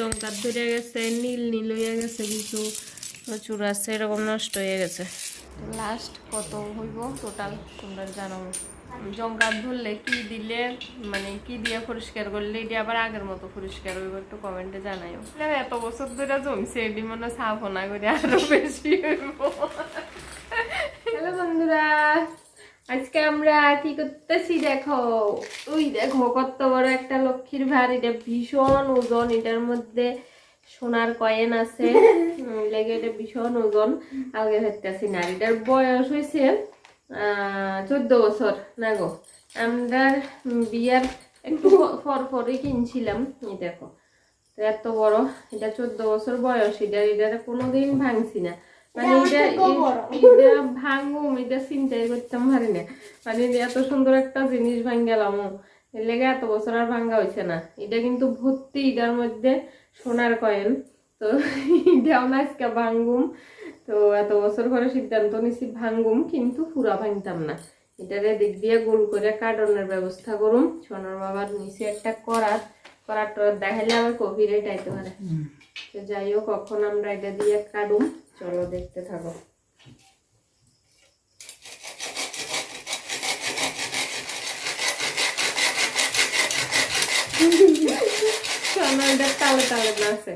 জঙ্কার ধরে গেছে নীল নীল হয়ে গেছে কিছু প্রচুর আছে এরকম নষ্ট হয়ে গেছে। লাস্ট কত হইব টোটাল তোমরা জানাব জঙ্কার ধরলে কি দিলে মানে কি দিয়ে পরিষ্কার করলে এটি আবার আগের মতো পরিষ্কার হইব একটু কমেন্টে জানাইও। এত বছর ধরে জমছে এটি মনে হয় সাফ না করে আরও বেশি হইব। হ্যালো বন্ধুরা আজকে আমরা কি করতেছি দেখো? ওই দেখো, কত বড় একটা লক্ষ্মীর ভার এটা ভীষণ ওজন, এটার মধ্যে সোনার কয়েন আছে। লেগে এটা ভীষণ ওজন, আগে ধরতেছি না। এটার বয়স হয়েছে চোদ্দ বছর, না গো? আমরা বিয়ার একটু পর পরই কিনছিলাম, এই দেখো। এত বড়, এটা চোদ্দ বছর বয়স এটা এটা কোনোদিন ভাঙছি না। মানে এটা এটা ভাঙুম এটা চিন্তাই করতাম পারি না। মানে এত সুন্দর একটা জিনিস এর লেগে এত বছর আর ভাঙ্গা হয়েছে না। এটা কিন্তু ভর্তি এটার মধ্যে সোনার কয়েন তো এটাও না আজকে ভাঙ্গুম তো এত বছর পরে সিদ্ধান্ত নিছি ভাঙ্গুম কিন্তু পুরা ভাঙতাম না। এটারে দিক দিয়ে গোল করে কাটনের ব্যবস্থা করুম। সোনার বাবার নিচে একটা করার করার টরার দেখাইলে আবার কপিরাইট আইতে পারে। তো যাই হোক কখন আমরা এটা দিয়ে কাটুম। চলো দেখতে থাকো। সোনারটা তালে তালে নাচে।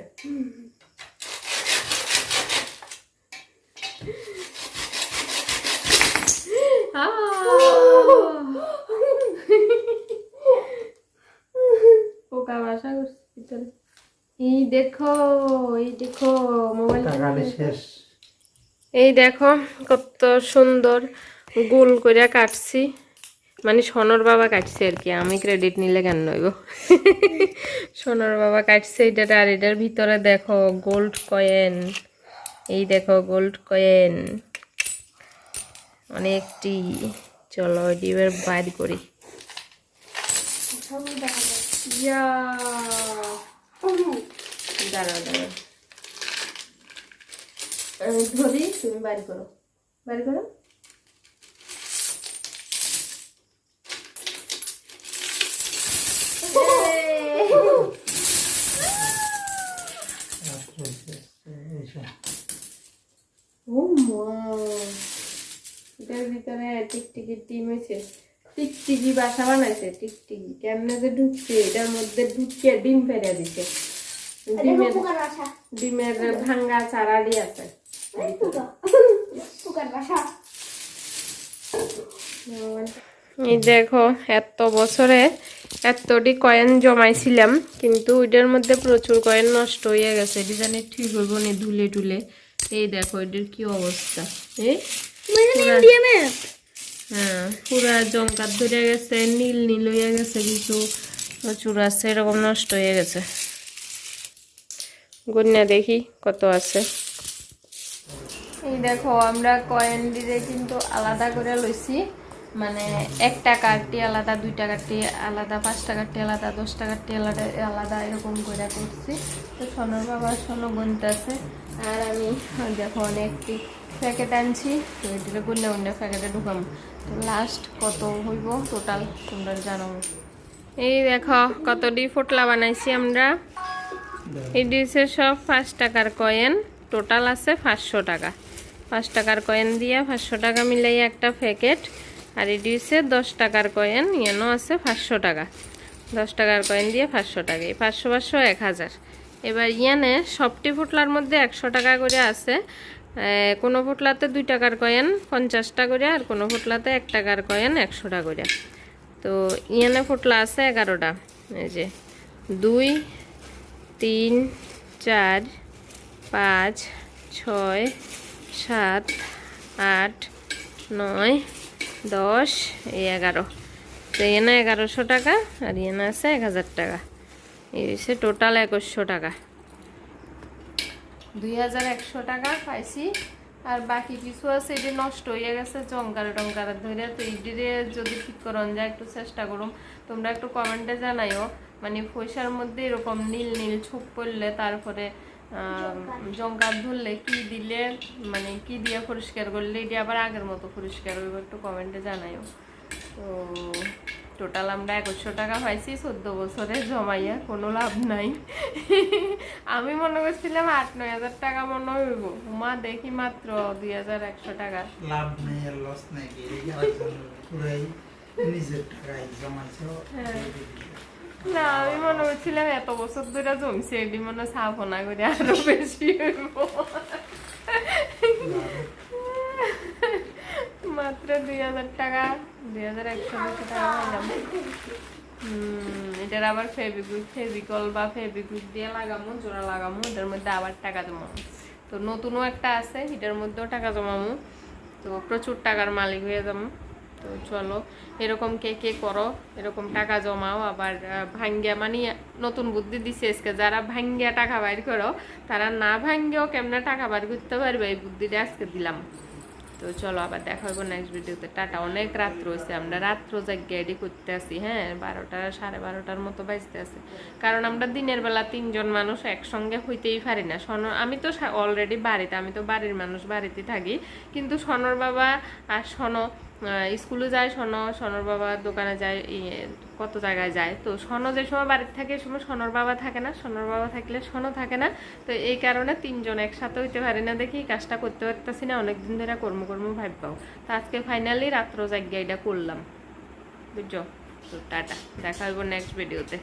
পোকা বাসা করছে ভিতরে এই দেখো এই দেখো মোবাইল শেষ। এই দেখো কত সুন্দর গোল করে কাটছি। মানে সোনর বাবা কাটছে আর কি আমি ক্রেডিট নিলে কেন নইব? সোনর বাবা কাটছে এটা আর এটার ভিতরে দেখো গোল্ড কয়েন এই দেখো গোল্ড কয়েন অনেকটি চলো এটি এবার বাইর করি। ইয়া দাঁড়াও দাঁড়াও। আমি ধরি তুমি বাড়ি করো। বাড়ি করো। ও মা এটার ভিতরে টিকটিকি ডিম হয়েছে। টিকটিকি বাসা বানাইছে টিকটিকি। কেমনে যে ঢুকছে এটার মধ্যে ঢুকিয়ে ডিম ফেলে দিছে। ডিমের ডিমের ভাঙ্গা চারালি আছে। এই দেখো এত বছরে এতটি কয়েন জমাইছিলাম কিন্তু ওইটার মধ্যে প্রচুর কয়েন নষ্ট হয়ে গেছে। এটি জানি ঠিক হইব নি ধুলে টুলে। এই দেখো এটার কি অবস্থা। এই হ্যাঁ পুরা জঙ্কার ধরে গেছে নীল নীল হয়ে গেছে কিছু প্রচুর আছে এরকম নষ্ট হয়ে গেছে। গুন্না দেখি কত আছে। এই দেখো আমরা কয়েন দিয়ে কিন্তু আলাদা করে লইছি। মানে এক টাকারটি আলাদা দুই টাকারটি আলাদা পাঁচ টাকারটি আলাদা দশ টাকারটি আলাদা আলাদা এরকম করে করছি। তো সোনার বাবা সোনো গুনতে আছে। আর আমি দেখো অনেকটি প্যাকেট আনছি। তো এটিতে গুন্না গুন্না প্যাকেটে ঢুকাম। তো লাস্ট কত হইব? টোটাল তোমরা জানাব এই দেখো কতটি ফোটলা বানাইছি আমরা। এই সব পাঁচ টাকার কয়েন, টোটাল আছে পাঁচশো টাকা। পাঁচ টাকার কয়েন দিয়ে পাঁচশো টাকা মিলাই একটা প্যাকেট, আর হচ্ছে দশ টাকার কয়েন ইয়েনও আছে পাঁচশো টাকা। দশ টাকার কয়েন দিয়ে পাঁচশো টাকা, এই পাঁচশো পাঁচশো এক হাজার। এবার ইয়ানে সবটি ফুটলার মধ্যে একশো টাকা করে আছে। কোনো ফুটলাতে দুই টাকার কয়েন, পঞ্চাশটা করে, আর কোনো ফুটলাতে এক টাকার কয়েন একশোটা করে। তো ইয়ানে ফুটলা আছে এগারোটা। এই যে দুই তিন, চার, পাঁচ, ছয়, সাত, আট, নয়, দশ, এগারো। তো এনে এগারোশো টাকা আর এনে আছে এক হাজার টাকা। হচ্ছে টোটাল একুশশো টাকা। দুই হাজার একশো টাকা পাইছি। আর বাকি কিছু আছে এটি নষ্ট হয়ে গেছে চঙ্কারে টঙ্কারে ধরে তো এইটিরে যদি ঠিক করন যায় একটু চেষ্টা করুম তোমরা একটু কমেন্টে জানাইও। মানে পয়সার মধ্যে এরকম নীল নীল ছুপ পড়লে তারপরে জঙ্কার ধরলে কি দিলে মানে কি দিয়ে পরিষ্কার করলে এটি আবার আগের মতো পরিষ্কার হইব একটু কমেন্টে জানাইও। তো টোটাল আমরা একুশশো টাকা পাইছি চোদ্দ বছরে জমাইয়া কোনো লাভ নাই। আমি মনে করছিলাম আট নয় হাজার টাকা মনে হইব। মা দেখি মাত্র দুই হাজার একশো টাকা। লাভ নেই আর লস নেই নিজের টাকায় জমাইছো। না, আমি মনে করছিলাম এত বছর ধরে জমছে, এটি মনে সাফনা করে আরও বেশি মাত্র দুই হাজার টাকা, দুই হাজার একশো দুশো টাকা পাইলাম এটার আবার ফেভিকুইক ফেভিকল বা ফেভিকুইক দিয়ে লাগামো জোড়া লাগামো এটার মধ্যে আবার টাকা জমাবো তো নতুনও একটা আছে, এটার মধ্যেও টাকা জমামো তো প্রচুর টাকার মালিক হয়ে যাব। তো চলো, এরকম কে কে করো, এরকম টাকা জমাও, আবার ভাঙ্গিয়া মানে নতুন বুদ্ধি দিছে আজকে। যারা ভাঙ্গিয়া টাকা বাইর করো, তারা না ভাঙ্গিয়েও কেমনে টাকা বাইর করতে পারবে? এই বুদ্ধিটা আজকে দিলাম। তো চলো, আবার দেখা নেক্সট ভিডিওতে টাটা, অনেক রাত্র হয়েছে আমরা রাত্র জায়গায় এডি করতে আসি হ্যাঁ? বারোটা, সাড়ে বারোটার মতো বাজতে আছে। কারণ আমরা দিনের বেলা তিনজন মানুষ একসঙ্গে হইতেই পারি না। সন আমি তো অলরেডি বাড়িতে, আমি তো বাড়ির মানুষ, বাড়িতে থাকি। কিন্তু সনর বাবা আর সন স্কুলে যায় সন সনর বাবা দোকানে যায় কত জায়গায় যায়। তো সন যে সময় বাড়িতে থাকে সময় সনর বাবা থাকে না। সনর বাবা থাকলে সনও থাকে না। তো এই কারণে তিনজন একসাথে হইতে পারি না দেখি কাজটা করতে পারতেছি না, অনেকদিন ধরে কর্ম কর্ম ভাববাও। তো আজকে ফাইনালি রাত্র জায়গায় এটা করলাম। বুঝছ? তো টাটা, দেখা হইব নেক্সট ভিডিওতে